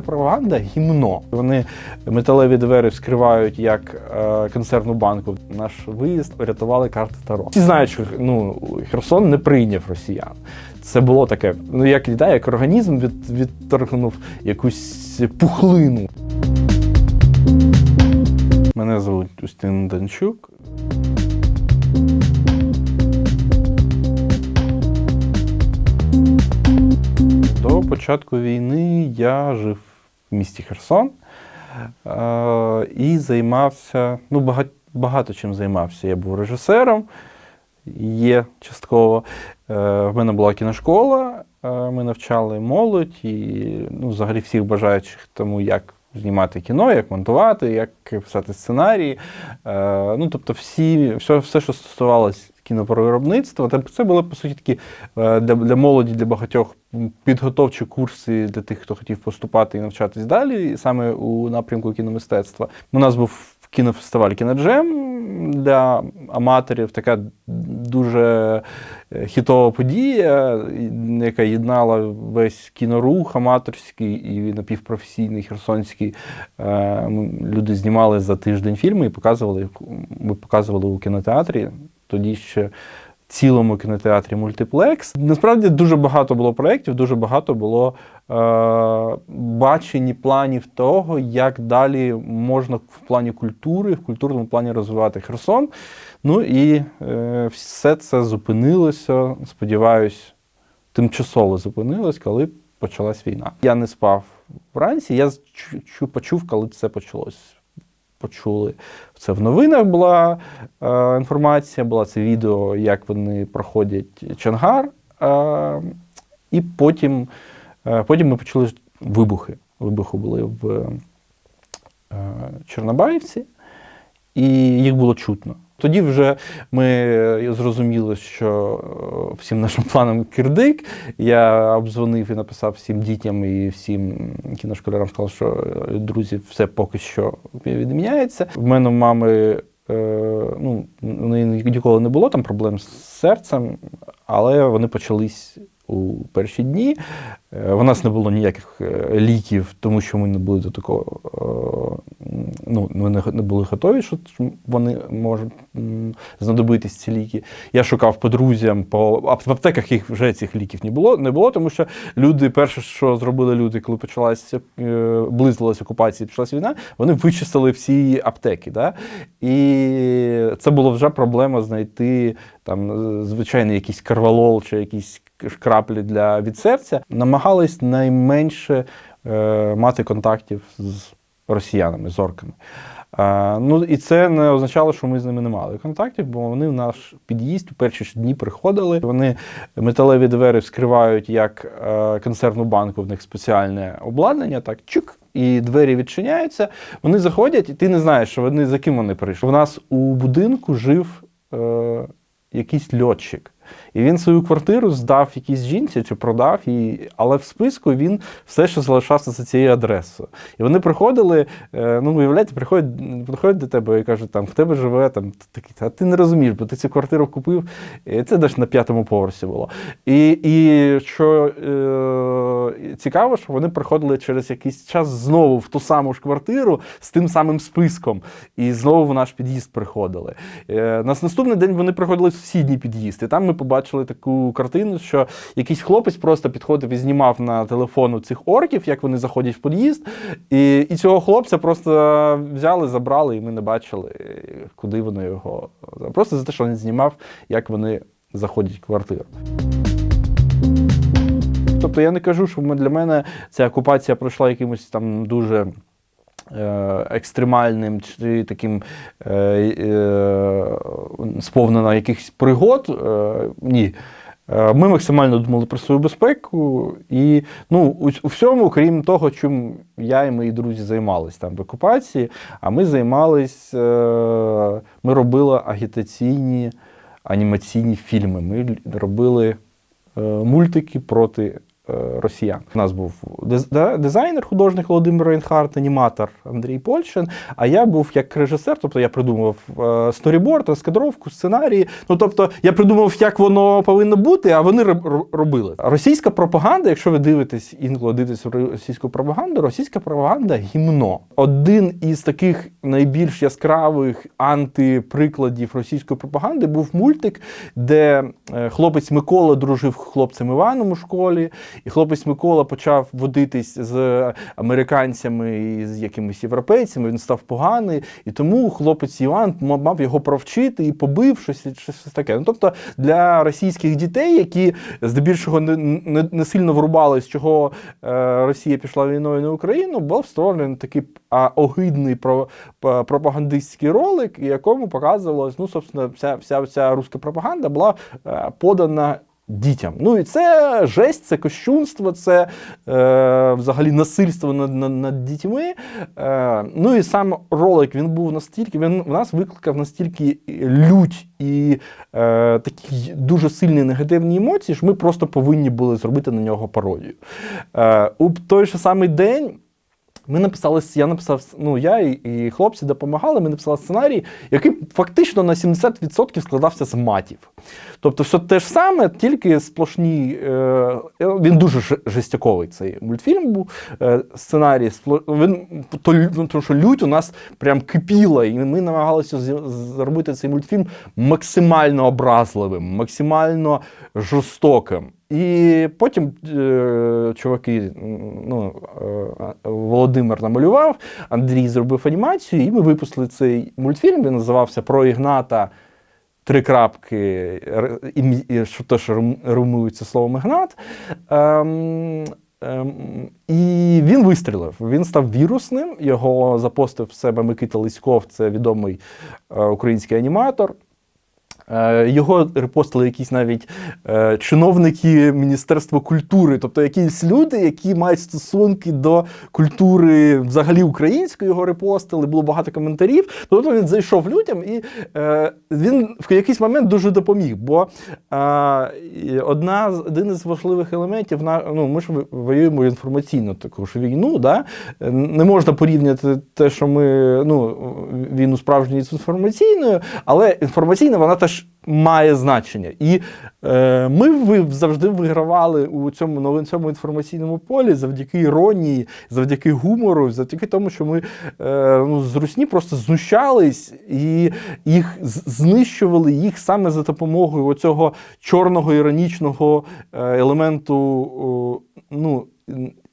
російська пропаганда гімно. Вони металеві двері вскривають як е, консервну банку. Наш виїзд врятували карти Таро. Всі знають, що ну, Херсон не прийняв росіян. Це було таке, ну як да, як організм від, відторгнув якусь пухлину. Мене звуть Устин Данчук. До початку війни я жив в місті Херсон е, і займався, ну, багато, багато чим займався. Я був режисером, є частково. Е, в мене була кіношкола, е, ми навчали молодь і ну, взагалі всіх бажаючих тому, як знімати кіно, як монтувати, як писати сценарії. Ну, тобто, всі, все, все, що стосувалося кінопроробництва, це були, по суті, такі е, для, для молоді, для багатьох підготовчі курси для тих, хто хотів поступати і навчатись далі, саме у напрямку кіномистецтва. У нас був кінофестиваль Кіноджем для аматорів, така дуже е, хітова подія, яка єднала весь кінорух аматорський і напівпрофесійний херсонський. Е, Люди знімали за тиждень фільми і показували, показували у кінотеатрі. Тоді ще цілому кінотеатрі мультиплекс. Насправді дуже багато було проєктів, дуже багато було е, бачень планів того, як далі можна в плані культури, в культурному плані розвивати Херсон. Ну і е, все це зупинилося, сподіваюсь, тимчасово зупинилось, коли почалась війна. Я не спав вранці, я чу- почув, коли це почалось. Почули це в новинах була е, інформація, була це відео, як вони проходять Чангар. Е, і потім, е, потім ми почули вибухи. Вибухи були в е, Чорнобаївці, і їх було чутно. Тоді вже ми зрозуміли, що е, всім нашим планам кирдик. Я обдзвонив і написав всім дітям і всім кіношколярам, сказав, що е, друзі, все поки що відміняється. В мене в мами е, ну, ніколи не було там проблем з серцем, але вони почались у перші дні. Е, У нас не було ніяких е, ліків, тому що ми не були до такого. Ну, ми не не були готові, що вони можуть знадобитись ці ліки. Я шукав по друзям, по в аптеках їх вже цих ліків не було, не було, тому що люди, перше, що зробили люди, коли почалася е, близилася окупація, почалася війна, вони вичистили всі аптеки. Да? І це було вже проблема знайти там звичайний якийсь карвалол чи якісь краплі для від серця. Намагались найменше е, мати контактів з росіянами, з орками. А, ну і це не означало, що ми з ними не мали контактів, бо вони в наш під'їзд у перші ж дні приходили. Вони металеві двері вскривають як е, консервну банку, в них спеціальне обладнання, так чук, і двері відчиняються. Вони заходять, і ти не знаєш, що вони за ким вони прийшли. У нас у будинку жив е, якийсь льотчик. І він свою квартиру здав якійсь жінці чи продав її, але в списку він все ще залишався за цією адресою. І вони приходили, е, ну, уявляєте, приходять, приходять до тебе і кажуть, там, в тебе живе там такий, а ти не розумієш, бо ти цю квартиру купив, це десь на п'ятому поверсі було. І, і що е, цікаво, що вони приходили через якийсь час знову в ту саму ж квартиру з тим самим списком, і знову в наш під'їзд приходили. Е, на наступний день вони приходили в сусідній під'їзд, і там ми побачили таку картину, що якийсь хлопець просто підходив і знімав на телефон у цих орків, як вони заходять в під'їзд. І, і цього хлопця просто взяли, забрали, і ми не бачили, куди вони його. Просто за те, що він знімав, як вони заходять в квартиру. Тобто я не кажу, що для мене ця окупація пройшла якимось там дуже. е, Екстремальним чи таким е, е, сповнена якихось пригод. Е, ні. Е, Ми максимально думали про свою безпеку, і ну, у, у всьому, крім того, чим я і мої друзі займалися там в окупації, а ми займались, е, ми робили агітаційні анімаційні фільми. Ми робили е, мультики проти росіян. У нас був дизайнер, художник Володимир Рейнхарт, аніматор Андрій Польщин. А я був як режисер, тобто я придумував е, сторіборд, розкадровку, сценарії. Ну тобто я придумав, як воно повинно бути, а вони роб- робили. Російська пропаганда, якщо ви дивитесь інколи дивитесь російську пропаганду, російська пропаганда гімно. Один із таких найбільш яскравих антиприкладів російської пропаганди був мультик, де е, хлопець Микола дружив хлопцем Іваном у школі, і хлопець Микола почав водитись з американцями і з якимись європейцями. Він став поганий, і тому хлопець Іван мав його провчити і побив щось, щось таке. Ну тобто для російських дітей, які здебільшого не, не, не сильно врубались, чого е, Росія пішла війною на Україну, був створений такий а, огидний про, пропагандистський ролик, якому показувалось, ну, собственно, вся, вся, вся руська пропаганда була е, подана. Дітям. Ну і це жесть, це кощунство, це е, взагалі насильство над, над, над дітьми. Е, ну і сам ролик він був настільки, він в нас викликав настільки лють і е, такі дуже сильні негативні емоції, що ми просто повинні були зробити на нього пародію. Е, у той же самий день. Ми написали, я написав, ну я і, і хлопці допомагали. Ми написали сценарій, який фактично на 70% складався з матів. Тобто, все те ж саме, тільки сплошні. Е, він дуже жестяковий цей мультфільм був. Е, сценарій спло- він то, ну, тому що лють у нас прям кипіла, і ми намагалися зробити цей мультфільм максимально образливим, максимально жорстоким. І потім е, чуваки, ну, е, Володимир намалював, Андрій зробив анімацію, і ми випустили цей мультфільм. Він називався Про Ігната. Три крапки, що теж рум- румується словом Ігнат. Ем, ем, і він вистрілив. Він став вірусним. Його запостив в себе Микита Лиськов, це відомий е, український аніматор. Е, Його репостили якісь навіть е, чиновники Міністерства культури, тобто якісь люди, які мають стосунки до культури взагалі української, його репостили, було багато коментарів. Тобто він зайшов людям і е, він в якийсь момент дуже допоміг. Бо одна з один із важливих елементів ну ми ж воюємо інформаційно таку ж війну. Да? Не можна порівняти те, що ми ну війну справжньою з інформаційною, але інформаційна вона теж має значення. І е, ми завжди вигравали у цьому новин цьому інформаційному полі завдяки іронії, завдяки гумору, завдяки тому, що ми е, ну, з русні просто знущались і їх знищували їх саме за допомогою оцього чорного іронічного е, елементу. ну,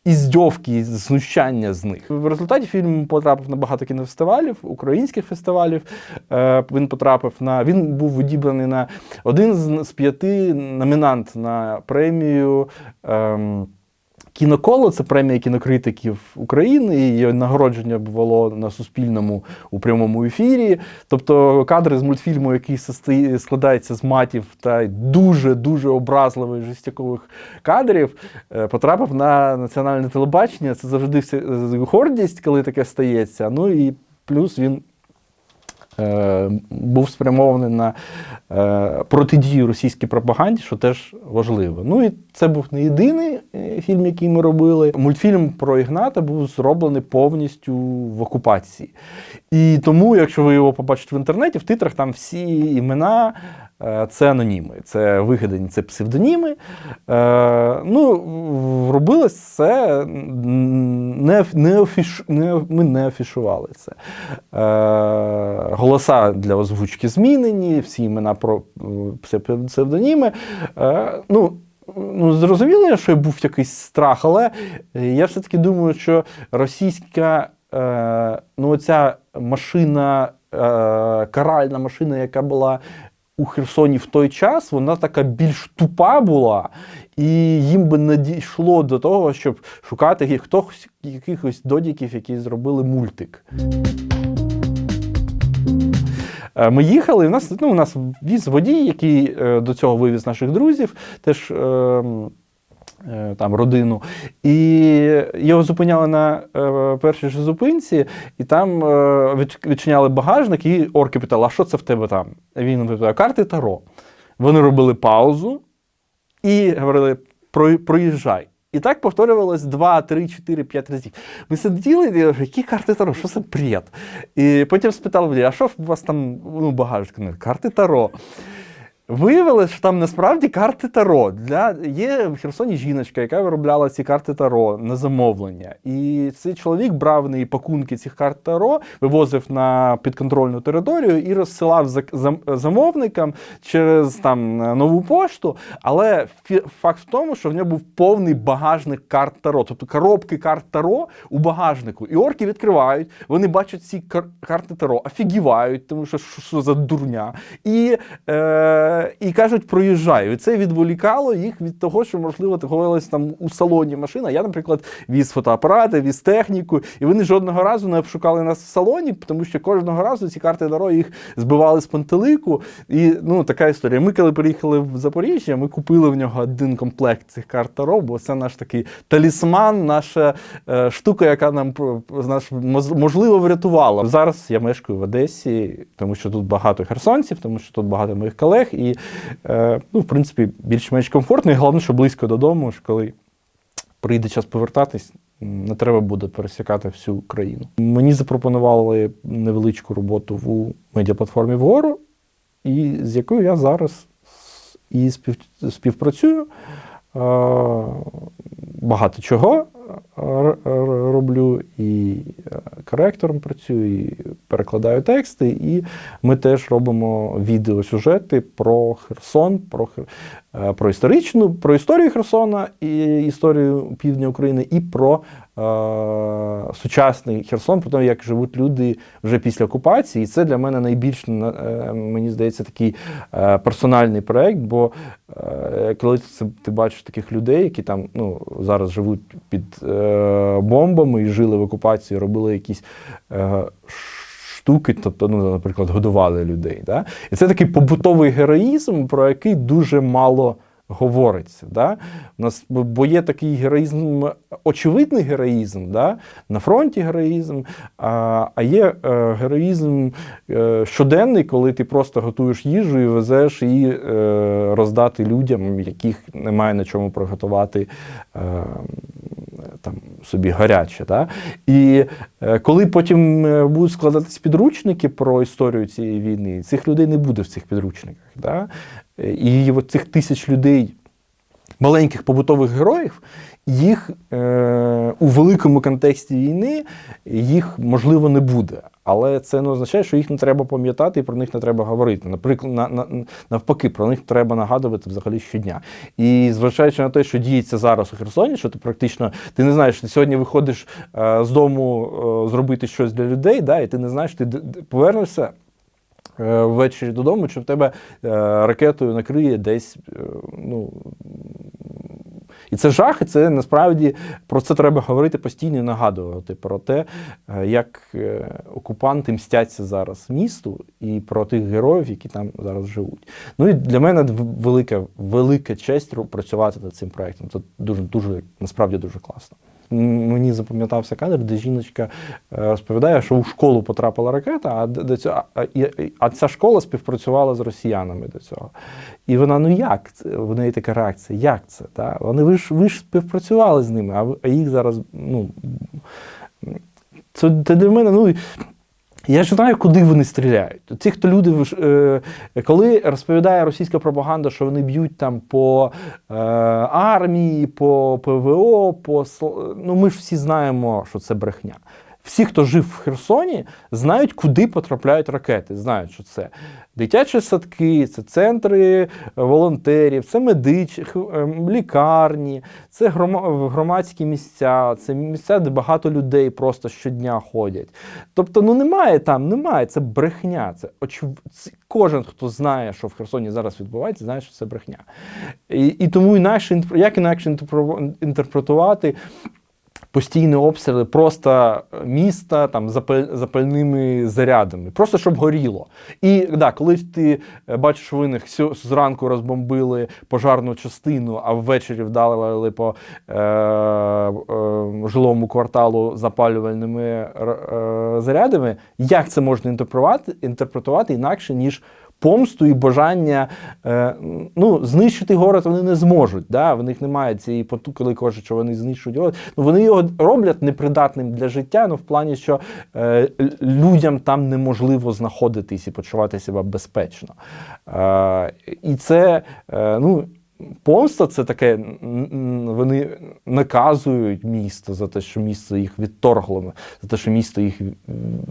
іздьовки, знущання з них. В результаті фільм потрапив на багато кінофестивалів, українських фестивалів. Е, Він потрапив на він був відібраний на один з п'яти номінант на премію. ем, Кіноколо це премія кінокритиків України. Її нагородження було на Суспільному у прямому ефірі. Тобто кадри з мультфільму, який складається з матів та дуже дуже образливих жестякових кадрів, е, потрапив на національне телебачення. Це завжди е, гордість, коли таке стається. Ну і плюс він. Е, Був спрямований на е, протидію російській пропаганді, що теж важливо. Ну і це був не єдиний е, фільм, який ми робили. Мультфільм про Ігната був зроблений повністю в окупації. І тому, якщо ви його побачите в інтернеті, в титрах там всі імена. Е, Це аноніми, це вигадані, це псевдоніми. Е, ну, робилось це не, не, афіш, не ми не афішували це. Е, голоса для озвучки змінені, всі імена про псевдоніми. Ну, Ну, зрозуміло, що був якийсь страх, але я все-таки думаю, що російська ну, оця машина, каральна машина, яка була у Херсоні в той час, вона така більш тупа була, і їм би не дійшло до того, щоб шукати хтось якихось додіків, які зробили мультик. Е, Ми їхали, і у нас, ну, у нас віз водій, який е, до цього вивіз наших друзів, теж е, там родину. І його зупиняли на е, першій ж зупинці, і там е, відчиняли багажник, і орки питали, а що це в тебе там? Він питає, карти Таро. Вони робили паузу і говорили: «Про- проїжджай. І так повторювалось 2, 3, 4, 5 разів. Ми сиділи, і я кажу, які карти Таро, що це бред? І потім спитали а що у вас там ну, багажник? Карти Таро. Виявилось, що там насправді карти Таро. Для... Є в Херсоні жіночка, яка виробляла ці карти Таро на замовлення. І цей чоловік брав неї пакунки цих карт Таро, вивозив на підконтрольну територію і розсилав замовникам через там нову пошту. Але факт в тому, що в нього був повний багажник карт Таро, тобто коробки карт Таро у багажнику. І орки відкривають, вони бачать ці кар- карти Таро, офігівають, тому що, що за дурня. І, е, і кажуть, проїжджаю. І це відволікало їх від того, що, можливо, говорилось там у салоні машина. Я, наприклад, віз фотоапарати, віз техніку, і вони жодного разу не обшукали нас в салоні, тому що кожного разу ці карти Таро їх збивали з пантелику. І ну, така історія. Ми, коли приїхали в Запоріжжя, ми купили в нього один комплект цих карт Таро, бо це наш такий талісман, наша е, штука, яка нам наш, можливо врятувала. Зараз я мешкаю в Одесі, тому що тут багато херсонців, тому що тут багато моїх колег, і е, ну, в принципі більш-менш комфортно. І головне, що близько додому, що коли прийде час повертатись, не треба буде пересікати всю країну. Мені запропонували невеличку роботу в медіаплатформі вгору, і з якою я зараз і спів, співпрацюю. Е, Багато чого роблю, і е, коректором працюю, і перекладаю тексти, і ми теж робимо відеосюжети про Херсон, про, е, про історичну, про історію Херсона і історію півдня України, і про сучасний Херсон, про те, як живуть люди вже після окупації. І це для мене найбільш, е, мені здається, такий е, персональний проєкт, бо е, коли ти, бачиш таких людей, які там ну, зараз живуть під е, бомбами і жили в окупації, робили якісь. Е, Штуки, тобто, ну, наприклад, годували людей. Да? І це такий побутовий героїзм, про який дуже мало говориться. Да? У нас, бо- є такий героїзм, очевидний героїзм, да? на фронті героїзм, а, а є е, героїзм е, щоденний, коли ти просто готуєш їжу і везеш її е, роздати людям, яких немає на чому приготувати. Там собі гаряче. Да? І коли потім будуть складатись підручники про історію цієї війни, цих людей не буде в цих підручниках. Да? І от цих тисяч людей, маленьких побутових героїв, їх е, у великому контексті війни їх можливо не буде. Але це не означає, що їх не треба пам'ятати і про них не треба говорити. Наприклад, на, на, навпаки, про них треба нагадувати взагалі щодня. І зважаючи на те, що діється зараз у Херсоні, що ти практично ти не знаєш, ти сьогодні виходиш е, з дому е, зробити щось для людей, да, і ти не знаєш, ти повернешся. Е, Ввечері додому, чи в тебе е, ракетою накриє десь е, ну, і це жах, і це насправді про це треба говорити постійно і нагадувати про те, як окупанти мстяться зараз місту і про тих героїв, які там зараз живуть. Ну і для мене велика, велика честь працювати над цим проектом. Це дуже, дуже насправді дуже класно. Мені запам'ятався кадр, де жіночка е, розповідає, що у школу потрапила ракета, а до цього, а, ця школа співпрацювала з росіянами до цього. І вона, ну як? В неї така реакція, як це? Та? Вони ви ж ви ж співпрацювали з ними, а, їх зараз, ну. Це для мене, ну. Я ж знаю, куди вони стріляють. Ці, хто люди, е, коли розповідає російська пропаганда, що вони б'ють там по е, армії, по ПВО, по ну ми ж всі знаємо, що це брехня. Всі, хто жив в Херсоні, знають, куди потрапляють ракети. Знають, що це дитячі садки, це центри волонтерів, це медич, х- ем, лікарні, це громадські місця, це місця, де багато людей просто щодня ходять. Тобто, ну немає там, немає, це брехня. Це очев... Кожен, хто знає, що в Херсоні зараз відбувається, знає, що це брехня. І, і тому інакше, як інакше інтерпретувати постійні обстріли просто міста там запаль- запальними зарядами, просто щоб горіло. І да, коли ти е, бачиш в них зранку розбомбили пожарну частину, а ввечері вдалили по е, е, жилому кварталу запалювальними е, зарядами, як це можна інтерпретувати, інтерпретувати інакше, ніж помсту і бажання е, ну, знищити город вони не зможуть. Да? В них немає цієї потуги, коли кажуть, що вони знищують город. Ну, вони його роблять непридатним для життя, ну, в плані, що е, людям там неможливо знаходитись і почувати себе безпечно. Е, і це, е, ну, Помста це таке, вони наказують місто за те, що місто їх відторгло, за те, що місто їх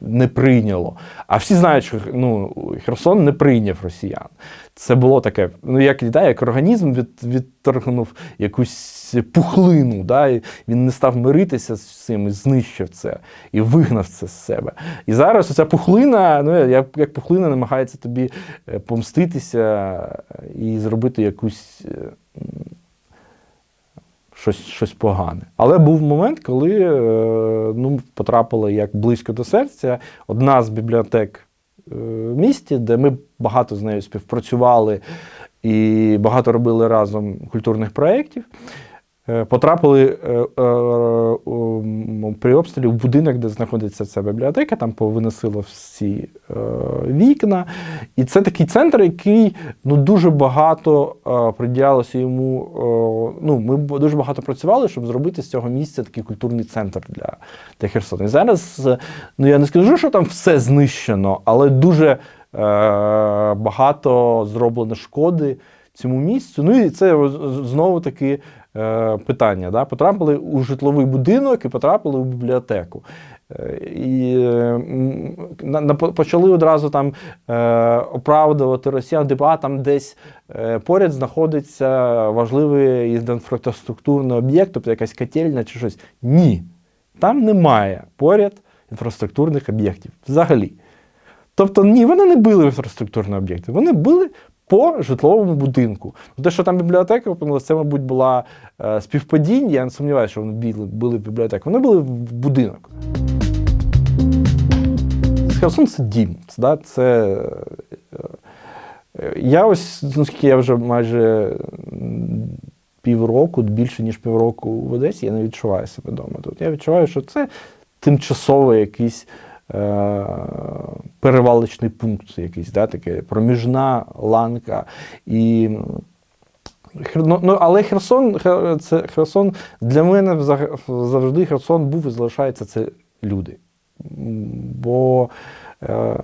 не прийняло. А всі знають, що ну, Херсон не прийняв росіян. Це було таке, ну як, да, як організм від, відторгнув якусь пухлину, да, і він не став миритися з цим і знищив це, і вигнав це з себе. І зараз оця пухлина, ну як, як пухлина намагається тобі е, помститися і зробити якусь. Щось, щось погане. Але був момент, коли е, ну, потрапила як близько до серця одна з бібліотек е, в місті, де ми багато з нею співпрацювали і багато робили разом культурних проєктів. Е, Потрапили е, е, при обстрілі в будинок, де знаходиться ця бібліотека, там повиносило всі вікна. І це такий центр, який ну, дуже багато приділялося йому. ну, ми дуже багато працювали, щоб зробити з цього місця такий культурний центр для, для Херсона. І зараз, ну я не скажу, що там все знищено, але дуже багато зроблено шкоди цьому місцю. Ну і це знову таки е, питання. Да? Потрапили у житловий будинок і потрапили у бібліотеку. Е, І почали одразу там е, оправдувати росіян, типу, а там десь поряд знаходиться важливий інфраструктурний об'єкт, тобто якась котельня чи щось. Ні, там немає поряд інфраструктурних об'єктів взагалі. Тобто, ні, вони не били інфраструктурні об'єкти, вони били по житловому будинку. Ну, Те, що там бібліотека опинилася, це, мабуть, була е, співпадіння. Я не сумніваюся, що вони били в бібліотеку. Вони були в будинок. Херсон це дім. Це, да, це, е, я ось, наскільки я вже майже півроку, більше ніж півроку в Одесі, я не відчуваю себе вдома тут. Я відчуваю, що це тимчасовий якийсь перевалочний пункт, якийсь, да, таке, проміжна ланка. І, ну, ну, але Херсон, це Херсон для мене завжди Херсон був і залишається це люди. Бо е,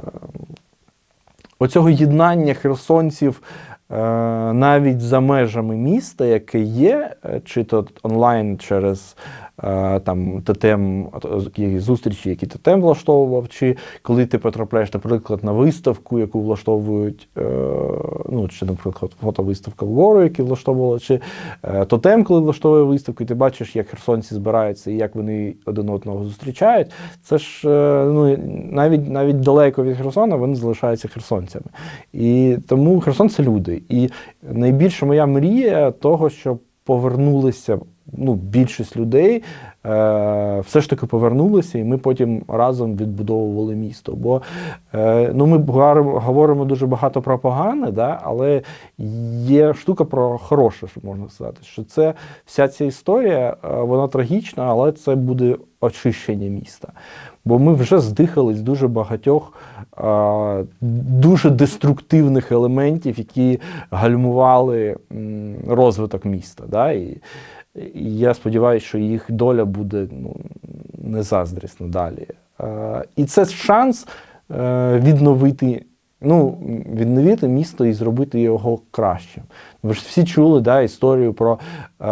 оцього єднання херсонців е, навіть за межами міста, яке є, е, чи то онлайн через е, там тотем, зустрічі, які тотем влаштовував, чи коли ти потрапляєш, наприклад, на виставку, яку влаштовують, е, ну, чи, наприклад, фотовиставка вгору, які влаштовували, чи е, тотем, коли влаштовує виставку, і ти бачиш, як херсонці збираються і як вони один одного зустрічають. Це ж е, ну, навіть, навіть далеко від Херсона вони залишаються херсонцями. І тому Херсон це люди. І найбільша моя мрія того, щоб повернулися ну, більшість людей, е, все ж таки повернулися, і ми потім разом відбудовували місто. Бо е, ну, ми говоримо- дуже багато про погане, да, але є штука про хороше, що можна сказати, що це вся ця історія, е, вона трагічна, але це буде очищення міста. Бо ми вже здихались дуже багатьох е, дуже деструктивних елементів, які гальмували розвиток міста. Да? І, і я сподіваюся, що їх доля буде ну, не заздрісна далі. Е, і це шанс е, відновити. Ну, відновити місто і зробити його кращим. Ви ж всі чули да, історію про е,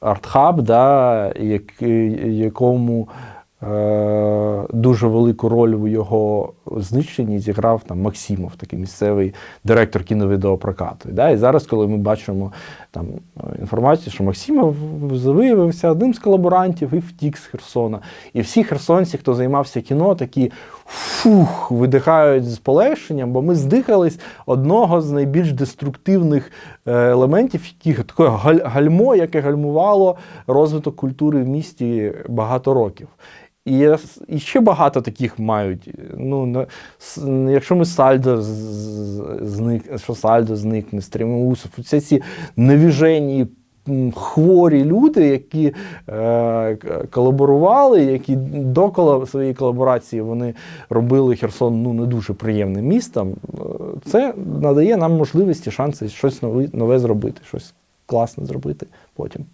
артхаб, да, як, якому е, дуже велику роль в його знищенні зіграв там Максимов, такий місцевий директор кіновідеопрокату. Да? І зараз, коли ми бачимо там е, інформацію, що Максимов виявився одним з колаборантів і втік з Херсона. І всі херсонці, хто займався кіно, такі фух, видихають з полегшенням, бо ми здихались одного з найбільш деструктивних е, елементів, які таке гальмо, яке гальмувало розвиток культури в місті багато років. І, і ще багато таких мають. Ну, якщо ми сальдо зник, що сальдо зникне, Стрімоусов, всі ці невіжені хворі люди, які е, колаборували, які до коло- своєї колаборації вони робили Херсон ну, не дуже приємним містом. Е, Це надає нам можливості, шанси щось нове, нове зробити, щось класне зробити потім.